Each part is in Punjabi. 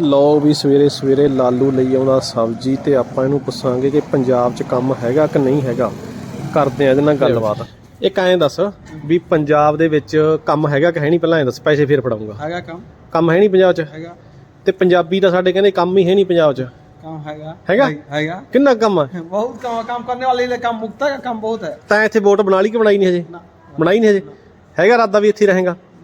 ਲਓ ਵੀ ਸਵੇਰੇ ਸਵੇਰੇ ਲਾਲੂ ਲਈ ਆਉਂਦਾ ਸਬਜ਼ੀ ਤੇ ਆਪਾਂ ਇਹਨੂੰ ਪੁੱਛਾਂਗੇ ਕਿ ਪੰਜਾਬ 'ਚ ਕੰਮ ਹੈਗਾ ਕਿ ਨਹੀਂ ਹੈਗਾ ਕਰਦੇ ਆ ਇਹਦੇ ਨਾਲ ਗੱਲਬਾਤ ਇੱਕ ਐਂ ਦੱਸ ਵੀ ਪੰਜਾਬ ਦੇ ਵਿੱਚ ਕੰਮ ਹੈਗਾ ਕਿ ਹੈ ਨਹੀਂ ਪਹਿਲਾਂ ਐਂ ਦੱਸ ਪੈਸੇ ਫੇਰ ਫੜਾਉਂਗਾ ਹੈਗਾ ਕੰਮ ਕੰਮ ਹੈ ਨਹੀਂ ਪੰਜਾਬ 'ਚ ਹੈਗਾ ਤੇ ਪੰਜਾਬੀ ਤਾਂ ਸਾਡੇ ਕਹਿੰਦੇ ਕੰਮ ਹੀ ਹੈ ਨਹੀਂ ਪੰਜਾਬ 'ਚ काम हैगा हैगा? हैगा ਕਿੰਨਾ ਕੰਮ ਆ बहुत काम काम करने वाले लिए काम मुक्ता का काम बहुत है ਤਾਂ ਇੱਥੇ ਵੋਟ ਬਣਾ ਲਈ ਕਿ ਬਣਾਈ ਨਹੀਂ ਹਜੇ ना ਬਣਾਈ ਨਹੀਂ ਹਜੇ ਹੈਗਾ ਇਰਾਦਾ ਵੀ ਇੱਥੇ ਹੀ ਰਹੇਗਾ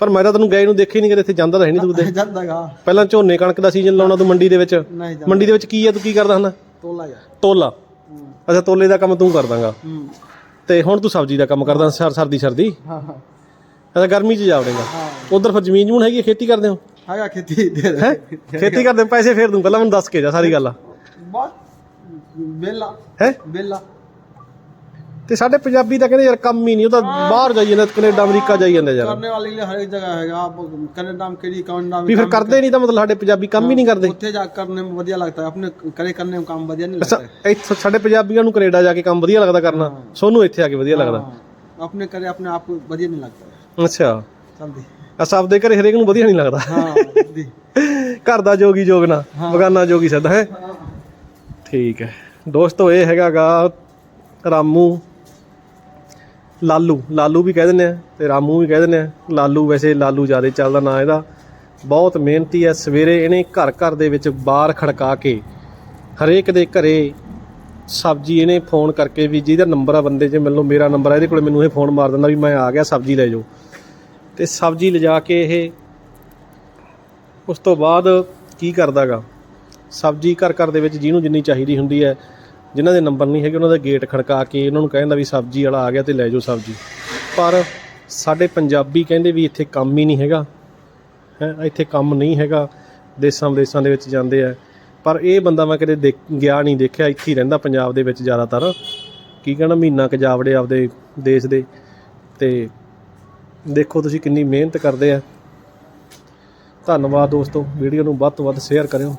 ਪਰ ਮੈਂ ਤਾਂ ਤੈਨੂੰ ਗਏ ਨੂੰ ਦੇਖਿਆ ਨਹੀਂ ਕਦੇ ਇੱਥੇ ਜਾਂਦਾ ਰਹੇ ਨਹੀਂ ਤੂੰ ਜਾਂਦਾਗਾ। ਪਹਿਲਾਂ ਝੋਨੇ ਕਣਕ ਦਾ ਸੀਜ਼ਨ ਲਾਉਣਾ ਤੂੰ ਮੰਡੀ ਦੇ ਵਿੱਚ। ਮੰਡੀ ਦੇ ਵਿੱਚ ਕੀ ਆ ਤੂੰ ਕੀ ਕਰਦਾ ਹੁੰਦਾ? ਤੋਲਾ ਜਾ ਤੋਲਾ। ਅੱਛਾ ਤੋਲੇ ਦਾ ਕੰਮ ਤੂੰ ਕਰਦਾਂਗਾ। ਤੇ ਹੁਣ ਤੂੰ ਸਬਜ਼ੀ ਦਾ ਕੰਮ ਕਰਦਾ ਸਰ ਸਰਦੀ ਸਰਦੀ? ਹਾਂ ਹਾਂ। ਅੱਛਾ ਗਰਮੀ 'ਚ ਜਾ ਵੜੇਗਾ। ਹਾਂ। ਉਧਰ ਫਿਰ ਜ਼ਮੀਨ ਜਮੂਨ ਹੈਗੀ ਆ, ਖੇਤੀ ਕਰਦੇ ਹੋ? ਹੈਗਾ ਖੇਤੀ। ਦੇ ਖੇਤੀ ਕਰਦੇ ਪੈਸੇ ਫੇਰ ਦੂੰ ਪਹਿਲਾਂ ਮੈਨੂੰ ਦੱਸ ਕੇ ਜਾ ਸਾਰੀ ਗੱਲ ਬਸ ਬੇਲਾ ਹੈ? ਬੇਲਾ ਤੇ ਸਾਡੇ ਪੰਜਾਬੀ ਤਾਂ ਕਹਿੰਦੇ ਯਾਰ ਕੰਮ ਹੀ ਨਹੀਂ ਉਹ ਤਾਂ ਬਾਹਰ ਜਾਈ ਜਾਂਦਾ ਕੈਨੇਡਾ ਅਮਰੀਕਾ ਜਾਈ ਜਾਂਦਾ ਯਾਰ करने वाले के लिए हर एक जगह है आप कनेडा में करी कनेडा में ਵੀ ਫਿਰ ਕਰਦੇ ਨਹੀਂ ਤਾਂ ਮਤਲਬ ਸਾਡੇ ਪੰਜਾਬੀ ਕੰਮ ਹੀ ਨਹੀਂ ਕਰਦੇ ਉੱਥੇ ਜਾ ਕੇ ਕਰਨੇ में ਵਧੀਆ लगता है अपने करे करने में काम ਵਧੀਆ नहीं ਅੱਛਾ लगता है ਇੱਥੇ ਸਾਡੇ ਪੰਜਾਬੀਆਂ ਨੂੰ ਕੈਨੇਡਾ ਜਾ ਕੇ ਕੰਮ ਵਧੀਆ ਲੱਗਦਾ ਕਰਨਾ ਸੋਨੂੰ ਇੱਥੇ ਆ ਕੇ ਵਧੀਆ ਲੱਗਦਾ हाँ, अपने करे अपने आप को ਵਧੀਆ नहीं लगता है ਅੱਛਾ जल्दी ਅਸਾਂ ਆਪਦੇ ਘਰੇ ਹਰੇਕ ਨੂੰ ਵਧੀਆ ਨਹੀਂ ਲੱਗਦਾ हाँ जल्दी ਘਰ ਦਾ ਜੋਗੀ ਜੋਗਨਾ ਬਗਾਨਾ ਜੋਗੀ ਸਿੱਧ ਹੈ ਠੀਕ ਹੈ ਦੋਸਤੋ ਇਹ ਹੈਗਾਗਾ ਰਾਮੂ ਲਾਲੂ ਲਾਲੂ ਵੀ ਕਹਿ ਦਿੰਦੇ ਆ ਤੇ ਰਾਮੂ ਵੀ ਕਹਿ ਦਿੰਦੇ ਆ, ਲਾਲੂ ਵੈਸੇ ਲਾਲੂ ਜ਼ਿਆਦਾ ਚੱਲਦਾ ਨਾਂ ਇਹਦਾ। ਬਹੁਤ ਮਿਹਨਤੀ ਹੈ ਸਵੇਰੇ ਇਹਨੇ ਘਰ ਘਰ ਦੇ ਵਿੱਚ ਬਾਹਰ ਖੜਕਾ ਕੇ ਹਰੇਕ ਦੇ ਘਰੇ ਸਬਜ਼ੀ ਇਹਨੇ ਫੋਨ ਕਰਕੇ ਵੀ ਜਿਹਦਾ ਨੰਬਰ ਆ ਬੰਦੇ 'ਚ ਮਿਲ ਮੇਰਾ ਨੰਬਰ ਆ, ਇਹਦੇ ਕੋਲ ਮੈਨੂੰ ਇਹ ਫੋਨ ਮਾਰ ਦਿੰਦਾ ਵੀ ਮੈਂ ਆ ਗਿਆ, ਸਬਜ਼ੀ ਲੈ ਜਾਓ। ਤੇ ਸਬਜ਼ੀ ਲਿਜਾ ਕੇ ਇਹ ਉਸ ਤੋਂ ਬਾਅਦ ਕੀ ਕਰਦਾਗਾ? ਸਬਜ਼ੀ ਘਰ ਘਰ ਦੇ ਵਿੱਚ ਜਿਹਨੂੰ ਜਿੰਨੀ ਚਾਹੀਦੀ ਹੁੰਦੀ ਹੈ ਜਿਨ੍ਹਾਂ ਦੇ ਨੰਬਰ ਨਹੀਂ ਹੈਗੇ, ਉਹਨਾਂ ਦਾ ਗੇਟ ਖੜਕਾ ਕੇ ਉਹਨਾਂ ਨੂੰ ਕਹਿੰਦਾ ਵੀ ਸਬਜ਼ੀ ਵਾਲਾ ਆ ਗਿਆ ਤੇ ਲੈ ਜਾਓ ਸਬਜ਼ੀ। ਪਰ ਸਾਡੇ ਪੰਜਾਬੀ ਕਹਿੰਦੇ ਵੀ ਇੱਥੇ ਕੰਮ ਹੀ ਨਹੀਂ ਹੈਗਾ। ਹੈ, ਇੱਥੇ ਕੰਮ ਨਹੀਂ ਹੈਗਾ। ਦੇਸਾਂ ਵਿਦੇਸਾਂ ਦੇ ਵਿੱਚ ਜਾਂਦੇ ਆ। ਪਰ ਇਹ ਬੰਦਾ ਮੈਂ ਕਦੇ ਦੇਖ- ਗਿਆ ਨਹੀਂ ਦੇਖਿਆ। ਇੱਥੇ ਹੀ ਰਹਿੰਦਾ ਪੰਜਾਬ ਦੇ ਵਿੱਚ ਜ਼ਿਆਦਾਤਰ। ਕੀ ਕਹਿਣਾ, ਮਹੀਨਾ ਕੁ ਜਾਵੜੇ ਆਪਦੇ ਦੇਸ਼ ਦੇ। ਤੇ ਦੇਖੋ ਤੁਸੀਂ ਕਿੰਨੀ ਮਿਹਨਤ ਕਰਦੇ ਆ। ਧੰਨਵਾਦ ਦੋਸਤੋ। ਵੀਡੀਓ ਨੂੰ ਵੱਧ ਤੋਂ ਵੱਧ ਸ਼ੇਅਰ ਕਰਿਓ।